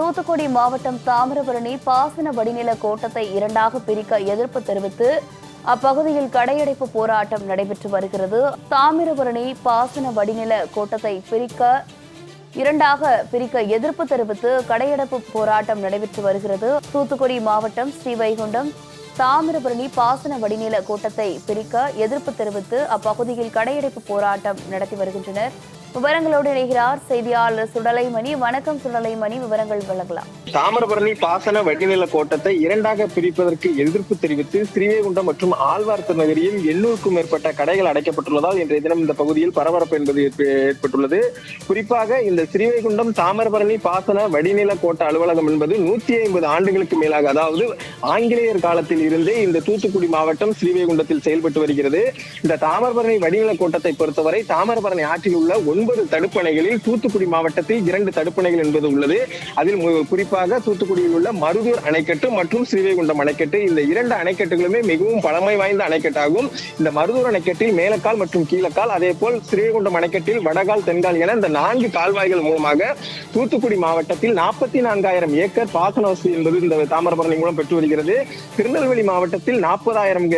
தூத்துக்குடி மாவட்டம் தாமிரபரணி பாசன வடிநில கோட்டத்தை இரண்டாக பிரிக்க எதிர்ப்பு தெரிவித்து அப்பகுதியில் கடையடைப்பு போராட்டம் நடைபெற்று வருகிறது. தாமிரபரணி பாசன வடிநில கோட்டத்தை பிரிக்க இரண்டாக பிரிக்க எதிர்ப்பு தெரிவித்து கடையடைப்பு போராட்டம் நடைபெற்று வருகிறது. தூத்துக்குடி மாவட்டம் ஸ்ரீவைகுண்டம் தாமிரபரணி பாசன வடிநில கூட்டத்தை பிரிக்க எதிர்ப்பு தெரிவித்து அப்பகுதியில் கடையடைப்பு போராட்டம் நடத்தி வருகின்றனர். விவரங்களோடு இணைகிறார் செய்தியாளர் சுடலைமணி. வணக்கம் சுடலைமணி விவரங்கள் வழங்கலாம். தாமிரபரணி பாசன வடிநில கோட்டத்தை இரண்டாக பிரிப்பதற்கு எதிர்ப்பு தெரிவித்து ஸ்ரீவைகுண்டம் மற்றும் ஆழ்வார் திருநகரியில் எண்ணூறுக்கும் மேற்பட்ட கடைகள் அடைக்கப்பட்டுள்ளதால் இன்றைய தினம் இந்த பகுதியில் பரபரப்பு என்பது ஏற்பட்டுள்ளது. குறிப்பாக இந்த ஸ்ரீவைகுண்டம் தாமிரபரணி பாசன வடிநில கோட்ட அலுவலகம் என்பது நூத்தி ஐம்பது ஆண்டுகளுக்கு மேலாக அதாவது ஆங்கிலேயர் காலத்தில் இருந்தே இந்த தூத்துக்குடி மாவட்டம் ஸ்ரீவைகுண்டத்தில் செயல்பட்டு வருகிறது. இந்த தாமிரபரணி வடிநில கோட்டத்தை பொறுத்தவரை தாமிரபரணி ஆற்றில் உள்ள ஒன்பது தடுப்பணைகளில் தூத்துக்குடி மாவட்டத்தில் இரண்டு தடுப்பணைகள் என்பது உள்ளது. அதில் குறிப்பாக குறிப்பாக தூத்துக்குடியில் உள்ள மருதூர் அணைக்கட்டு மற்றும் ஸ்ரீவைகுண்டம் அணைக்கட்டு. இந்த இரண்டு அணைக்கட்டுகளுமே மிகவும் பழமை வாய்ந்த அணைக்கட்டாகும். இந்த மருதூர் அணைக்கட்டில் மேலக்கால் மற்றும் கீழக்கால் அதே போல் ஸ்ரீவைகுண்டம் அணைக்கட்டில் வடகால் தென்கால் என இந்த நான்கு கால்வாய்கள் மூலமாக தூத்துக்குடி மாவட்டத்தில் நாற்பத்தி நான்காயிரம் ஏக்கர் பாசன வசதி என்பது இந்த தாமிரபரணி மூலம் பெற்று வருகிறது. திருநெல்வேலி மாவட்டத்தில் நாற்பதாயிரம்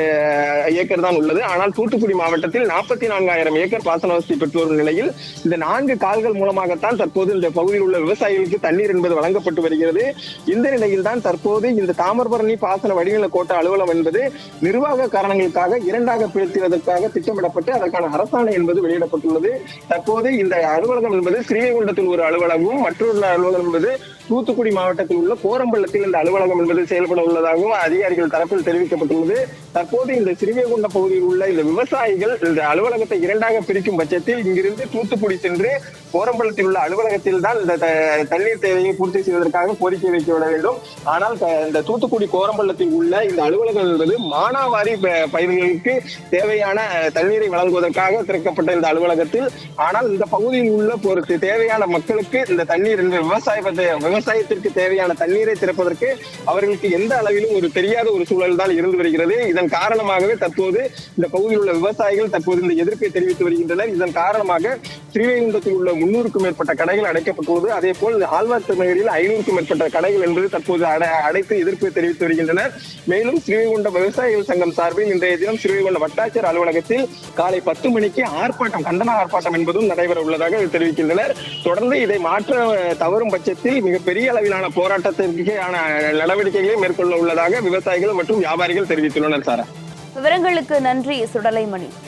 ஏக்கர் தான் உள்ளது. ஆனால் தூத்துக்குடி மாவட்டத்தில் நாற்பத்தி நான்காயிரம் ஏக்கர் பாசன வசதி பெற்று வரும் நிலையில் இந்த நான்கு கால்கள் மூலமாகத்தான் தற்போது இந்த பகுதியில் உள்ள விவசாயிகளுக்கு தண்ணீர் என்பது வழங்கப்பட்டு வருகிறது. இந்த நிலையில் தான் தற்போது இந்த தாமிரபரணி பாசன வடிநில கோட்ட அலுவலம் என்பது நிர்வாக காரணங்களுக்காக இரண்டாக பிரித்துவதற்காக திட்டமிடப்பட்டு அதற்கான அரசாணை என்பது வெளியிடப்பட்டுள்ளது. தற்போது இந்த அலுவலகம் என்பது ஸ்ரீவைகுண்டத்தில் ஒரு அலுவலகமும் மற்றொரு அலுவலகம் என்பது தூத்துக்குடி மாவட்டத்தில் உள்ள கோரம்பள்ளத்தில் இந்த அலுவலகம் என்பது செயல்பட உள்ளதாகவும் அதிகாரிகள் தரப்பில் தெரிவிக்கப்பட்டுள்ளது. தற்போது இந்த ஸ்ரீவைகுண்ட பகுதியில் உள்ள இந்த விவசாயிகள் இந்த அலுவலகத்தை இரண்டாக பிரிக்கும் பட்சத்தில் இங்கிருந்து தூத்துக்குடி சென்று கோரம்பள்ளத்தில் உள்ள அலுவலகத்தில் தான் இந்த த- தண்ணீர் தேவையை பூர்த்தி செய்வதற்காக கோரிக்கை வைக்க விட வேண்டும். ஆனால் இந்த தூத்துக்குடி கோரம்பள்ளத்தில் உள்ள இந்த அலுவலகம் என்பது மானாவாரி ப- பயிர்களுக்கு தேவையான தண்ணீரை வழங்குவதற்காக திறக்கப்பட்ட இந்த அலுவலகத்தில். ஆனால் இந்த பகுதியில் உள்ள பொறுத்து தேவையான மக்களுக்கு இந்த தண்ணீர் விவசாய விவசாய விவசாயத்திற்கு தேவையான தண்ணீரை திறப்பதற்கு அவர்களுக்கு எந்த அளவிலும் ஒரு தெரியாத ஒரு சூழல் தான் இருந்து வருகிறது. இதன் காரணமாகவே தற்போது இந்த பகுதியில் உள்ள விவசாயிகள் தற்போது இந்த எதிர்ப்பை தெரிவித்து வருகின்றனர். இதன் காரணமாக ஸ்ரீவைகுண்டத்தில் உள்ள முன்னூறுக்கும் மேற்பட்ட கடைகள் அடைக்கப்பட்டுள்ளது. அதே போல் ஆழ்வார் திருநகரில் ஐநூறுக்கும் மேற்பட்ட கடைகள் என்பது தற்போது அடைத்து எதிர்ப்பு தெரிவித்து வருகின்றனர். மேலும் ஸ்ரீவைகுண்டம் விவசாயிகள் சங்கம் சார்பில் இன்றைய தினம் ஸ்ரீவைகுண்டம் வட்டாட்சியர் அலுவலகத்தில் காலை பத்து மணிக்கு ஆர்ப்பாட்டம் கண்டன ஆர்ப்பாட்டம் என்பதும் நடைபெற உள்ளதாக தெரிவிக்கின்றனர். தொடர்ந்து இதை மாற்ற தவறும் பட்சத்தில் மிகப்பெரிய பெரிய அளவிலான போராட்டத்திற்கான நடவடிக்கைகளை மேற்கொள்ள உள்ளதாக விவசாயிகள் மற்றும் வியாபாரிகள் தெரிவித்துள்ளனர் சார். விவரங்களுக்கு நன்றி சுடலைமணி.